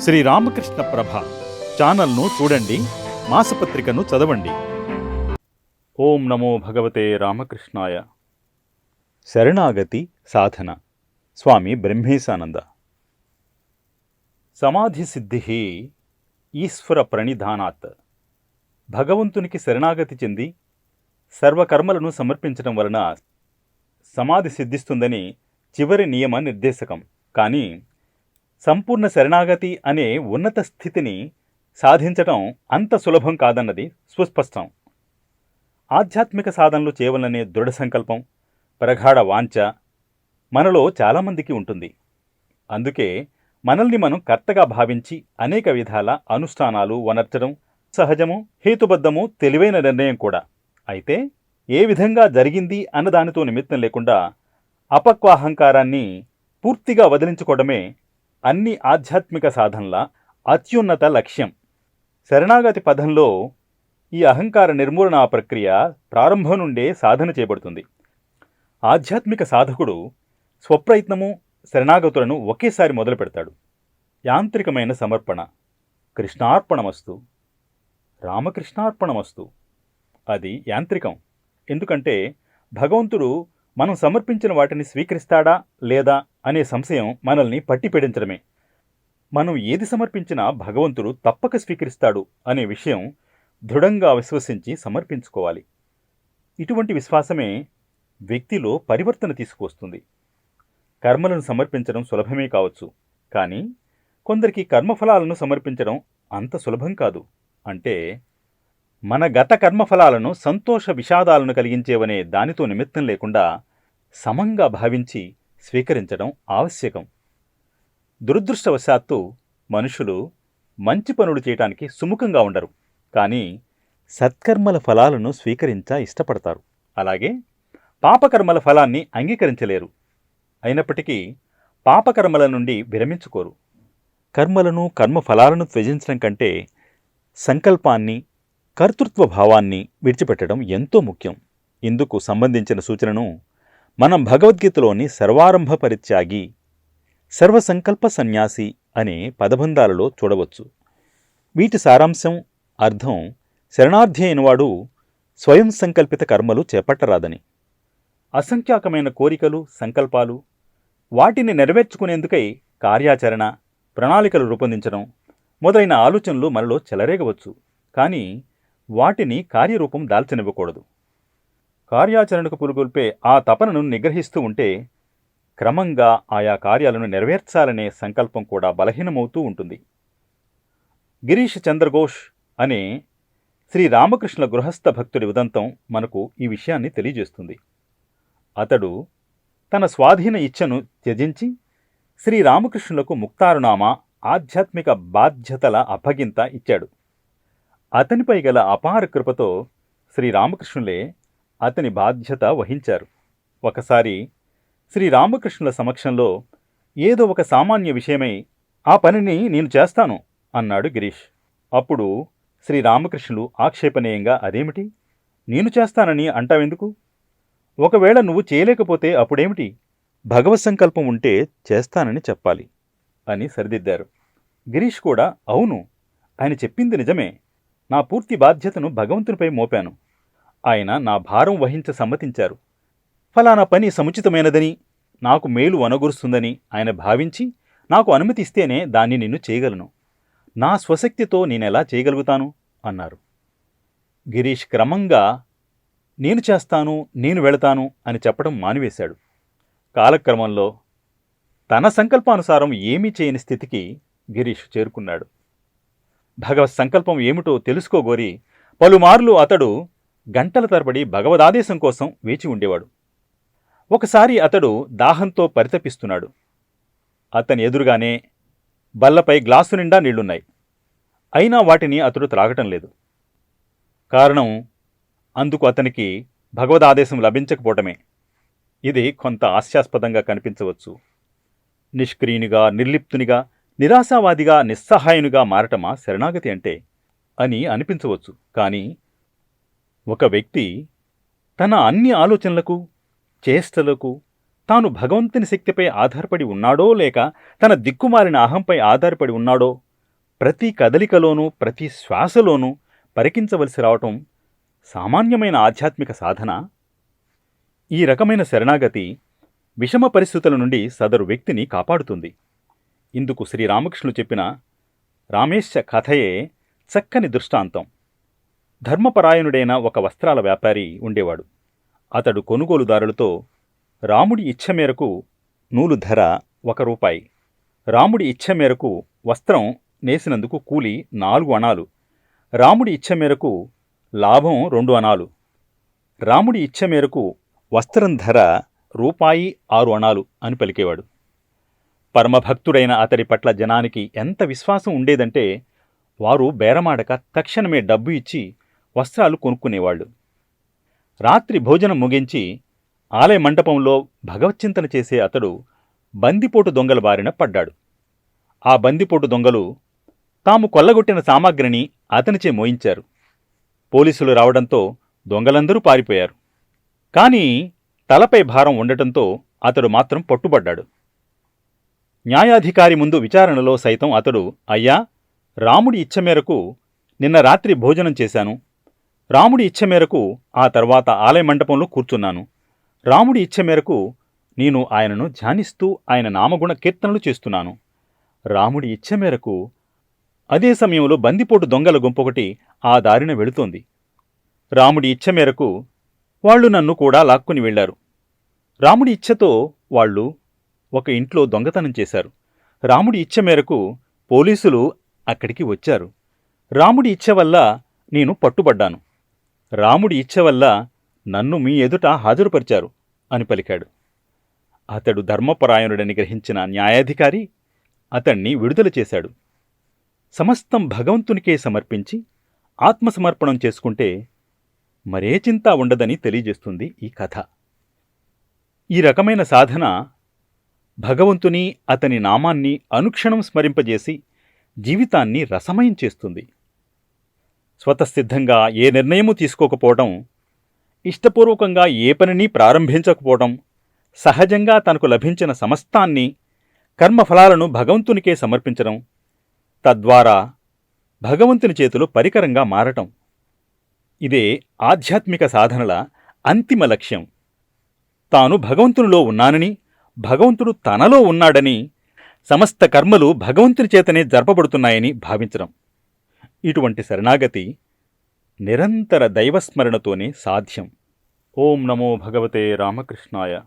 శ్రీ రామకృష్ణ ప్రభ ఛానల్ను చూడండి మాసపత్రికను చదవండి. ఓం నమో భగవతే రామకృష్ణాయ. శరణాగతి సాధన. స్వామి బ్రహ్మేశానంద. సమాధి సిద్ధి ఈశ్వర ప్రణిధానాత్. భగవంతునికి శరణాగతి చెంది సర్వకర్మలను సమర్పించడం వలన సమాధి సిద్ధిస్తుందని చివరి నియమ నిర్దేశకం. కానీ సంపూర్ణ శరణాగతి అనే ఉన్నత స్థితిని సాధించటం అంత సులభం కాదన్నది సుస్పష్టం. ఆధ్యాత్మిక సాధనలు చేయవలనే దృఢ సంకల్పం ప్రగాఢ వాంఛ మనలో చాలామందికి ఉంటుంది. అందుకే మనల్ని మనం కర్తగా భావించి అనేక విధాల అనుష్ఠానాలు వనర్చడం సహజము హేతుబద్ధము తెలివైన నిర్ణయం కూడా. అయితే ఏ విధంగా జరిగింది అన్నదానితో నిమిత్తం లేకుండా అపక్వాహంకారాన్ని పూర్తిగా వదిలించుకోవడమే అన్ని ఆధ్యాత్మిక సాధనల అత్యున్నత లక్ష్యం. శరణాగతి పదంలో ఈ అహంకార నిర్మూలన ప్రక్రియ ప్రారంభం నుండే సాధన చేయబడుతుంది. ఆధ్యాత్మిక సాధకుడు స్వప్రయత్నము శరణాగతులను ఒకేసారి మొదలు పెడతాడు. యాంత్రికమైన సమర్పణ కృష్ణార్పణమస్తు రామకృష్ణార్పణమస్తు. అది యాంత్రికం. ఎందుకంటే భగవంతుడు మనం సమర్పించిన వాటిని స్వీకరిస్తాడా లేదా అనే సంశయం మనల్ని పట్టిపెడించడమే మనం ఏది సమర్పించినా భగవంతుడు తప్పక స్వీకరిస్తాడు అనే విషయం దృఢంగా విశ్వసించి సమర్పించుకోవాలి. ఇటువంటి విశ్వాసమే వ్యక్తిలో పరివర్తన తీసుకువస్తుంది. కర్మలను సమర్పించడం సులభమే కావచ్చు కానీ కొందరికి కర్మఫలాలను సమర్పించడం అంత సులభం కాదు. అంటే మన గత కర్మఫలాలను సంతోష విషాదాలను కలిగించేవనే దానితో నిమిత్తం లేకుండా సమంగా భావించి స్వీకరించడం ఆవశ్యకం. దురదృష్టవశాత్తు మనుషులు మంచి పనులు చేయటానికి సుముఖంగా ఉండరు. కానీ సత్కర్మల ఫలాలను స్వీకరించ ఇష్టపడతారు. అలాగే పాపకర్మల ఫలాన్ని అంగీకరించలేరు. అయినప్పటికీ పాపకర్మల నుండి విరమించుకోరు. కర్మలను కర్మఫలాలను త్యజించడం కంటే సంకల్పాన్ని కర్తృత్వ భావాన్ని విడిచిపెట్టడం ఎంతో ముఖ్యం. ఇందుకు సంబంధించిన సూచనను మనం భగవద్గీతలోని సర్వారంభ పరిత్యాగి సర్వసంకల్ప సన్యాసి అనే పదబంధాలలో చూడవచ్చు. వీటి సారాంశం అర్థం శరణార్థి అయినవాడు స్వయం సంకల్పిత కర్మలు చేపట్టరాదని. అసంఖ్యాకమైన కోరికలు సంకల్పాలు వాటిని నెరవేర్చుకునేందుకై కార్యాచరణ ప్రణాళికలు రూపొందించడం మొదలైన ఆలోచనలు మనలో చెలరేగవచ్చు. కానీ వాటిని కార్యరూపం దాల్చనివ్వకూడదు. కార్యాచరణకు పురుగొల్పే ఆ తపనను నిగ్రహిస్తూ ఉంటే క్రమంగా ఆయా కార్యాలను నెరవేర్చాలనే సంకల్పం కూడా బలహీనమవుతూ ఉంటుంది. గిరీష్ చంద్రఘోష్ అనే శ్రీ రామకృష్ణ గృహస్థ భక్తుడి ఉదంతం మనకు ఈ విషయాన్ని తెలియజేస్తుంది. అతడు తన స్వాధీన ఇచ్ఛను త్యజించి శ్రీరామకృష్ణులకు ముక్తారునామా ఆధ్యాత్మిక బాధ్యతల అప్పగింత ఇచ్చాడు. అతనిపై గల అపార కృపతో శ్రీరామకృష్ణులే అతని బాధ్యత వహించారు. ఒకసారి శ్రీరామకృష్ణుల సమక్షంలో ఏదో ఒక సామాన్య విషయమై ఆ పనిని నేను చేస్తాను అన్నాడు గిరీష్. అప్పుడు శ్రీరామకృష్ణులు ఆక్షేపణీయంగా అదేమిటి? నేను చేస్తానని అంటావెందుకు? ఒకవేళ నువ్వు చేయలేకపోతే అప్పుడేమిటి? భగవత్ సంకల్పం ఉంటే చేస్తానని చెప్పాలి అని సరిదిద్దారు. గిరీష్ కూడా అవును ఆయన చెప్పింది నిజమే. నా పూర్తి బాధ్యతను భగవంతునిపై మోపాను. ఆయన నా భారం వహించ సమ్మతించారు. ఫలానా పని సముచితమైనదని నాకు మేలు వనగొరుస్తుందని ఆయన భావించి నాకు అనుమతిస్తేనే దాన్ని నిన్ను చేయగలను. నా స్వశక్తితో నేనెలా చేయగలుగుతాను? అన్నారు. గిరీష్ క్రమంగా నేను చేస్తాను నేను వెళతాను అని చెప్పడం మానివేశాడు. కాలక్రమంలో తన సంకల్పానుసారం ఏమీ చేయని స్థితికి గిరీష్ చేరుకున్నాడు. భగవత్ సంకల్పం ఏమిటో తెలుసుకోగోరి పలుమార్లు అతడు గంటల తరబడి భగవదాదేశం కోసం వేచి ఉండేవాడు. ఒకసారి అతడు దాహంతో పరితపిస్తున్నాడు. అతని ఎదురుగానే బల్లపై గ్లాసు నిండా నీళ్ళున్నాయి. అయినా వాటిని అతడు త్రాగటం లేదు. కారణం అందుకు అతనికి భగవదాదేశం లభించకపోవటమే. ఇది కొంత హాస్యాస్పదంగా కనిపించవచ్చు. నిష్క్రియునిగా నిర్లిప్తునిగా నిరాశావాదిగా నిస్సహాయునిగా మారటమా శరణాగతి అంటే? అని అనిపించవచ్చు. కానీ ఒక వ్యక్తి తన అన్ని ఆలోచనలకు చేష్టలకు తాను భగవంతుని శక్తిపై ఆధారపడి ఉన్నాడో లేక తన దిక్కుమాలిన అహంపై ఆధారపడి ఉన్నాడో ప్రతి కదలికలోనూ ప్రతి శ్వాసలోనూ పరికించవలసి రావటం సామాన్యమైన ఆధ్యాత్మిక సాధన? ఈ రకమైన శరణాగతి విషమ పరిస్థితుల నుండి సదరు వ్యక్తిని కాపాడుతుంది. ఇందుకు శ్రీరామకృష్ణులు చెప్పిన రామేశ కథయే చక్కని దృష్టాంతం. ధర్మపరాయణుడైన ఒక వస్త్రాల వ్యాపారి ఉండేవాడు. అతడు కొనుగోలుదారులతో రాముడి ఇచ్ఛ మేరకు నూలు ధర ఒక రూపాయి. రాముడి ఇచ్ఛ మేరకు వస్త్రం నేసినందుకు కూలి నాలుగు అణాలు. రాముడి ఇచ్ఛ మేరకు లాభం రెండు అణాలు. రాముడి ఇచ్ఛ మేరకు వస్త్రం ధర రూపాయి ఆరు అణాలు అని పలికేవాడు. పరమభక్తుడైన అతడి పట్ల జనానికి ఎంత విశ్వాసం ఉండేదంటే వారు బేరమాడక తక్షణమే డబ్బు ఇచ్చి వస్త్రాలు కొనుక్కునేవాళ్ళు. రాత్రి భోజనం ముగించి ఆలయ మండపంలో భగవచ్చింతన చేసే అతడు బందిపోటు దొంగల బారిన పడ్డాడు. ఆ బందిపోటు దొంగలు తాము కొల్లగొట్టిన సామాగ్రిని అతనిచే మోయించారు. పోలీసులు రావడంతో దొంగలందరూ పారిపోయారు. కానీ తలపై భారం ఉండటంతో అతడు మాత్రం పట్టుబడ్డాడు. న్యాయాధికారి ముందు విచారణలో సైతం అతడు అయ్యా రాముడి ఇచ్చ మేరకు నిన్న రాత్రి భోజనం చేశాను. రాముడి ఇచ్చ మేరకు ఆ తర్వాత ఆలయ మండపంలో కూర్చున్నాను. రాముడి ఇచ్చ మేరకు నేను ఆయనను ధ్యానిస్తూ ఆయన నామగుణ కీర్తనలు చేస్తున్నాను. రాముడి ఇచ్చ మేరకు అదే సమయంలో బందిపోటు దొంగల గుంపొకటి ఆ దారిన వెళుతోంది. రాముడి ఇచ్చ మేరకు వాళ్ళు నన్ను కూడా లాక్కుని వెళ్ళారు రాముడి ఇచ్చతో వాళ్ళు ఒక ఇంట్లో దొంగతనం చేశారు. రాముడి ఇచ్చ మేరకు పోలీసులు అక్కడికి వచ్చారు. రాముడి ఇచ్చ వల్ల నేను పట్టుబడ్డాను. రాముడి ఇచ్చ వల్ల నన్ను మీ ఎదుట హాజరుపరిచారు అని పలికాడు. అతడు ధర్మపరాయణుడని గ్రహించిన న్యాయాధికారి అతణ్ణి విడుదల చేశాడు. సమస్తం భగవంతునికే సమర్పించి ఆత్మసమర్పణం చేసుకుంటే మరే చింత ఉండదని తెలియజేస్తుంది ఈ కథ. ఈ రకమైన సాధన భగవంతుని అతని నామాన్ని అనుక్షణం స్మరింపజేసి జీవితాన్ని రసమయం చేస్తుంది. స్వతసిద్ధంగా ఏ నిర్ణయము తీసుకోకపోవడం ఇష్టపూర్వకంగా ఏ పనిని ప్రారంభించకపోవడం సహజంగా తనకు లభించిన సమస్తాన్ని కర్మఫలాలను భగవంతునికే సమర్పించడం తద్వారా భగవంతుని చేతిలో పరికరంగా మారటం. ఇదే ఆధ్యాత్మిక సాధనల అంతిమ లక్ష్యం. తాను భగవంతునిలో ఉన్నానని భగవంతుడు తనలో ఉన్నాడని సమస్త కర్మలు భగవంతుని చేతనే జరపబడుతున్నాయని భావించడం. ఇటువంటి శరణాగతి నిరంతర దైవస్మరణతోనే సాధ్యం. ఓం నమో భగవతే రామకృష్ణాయ.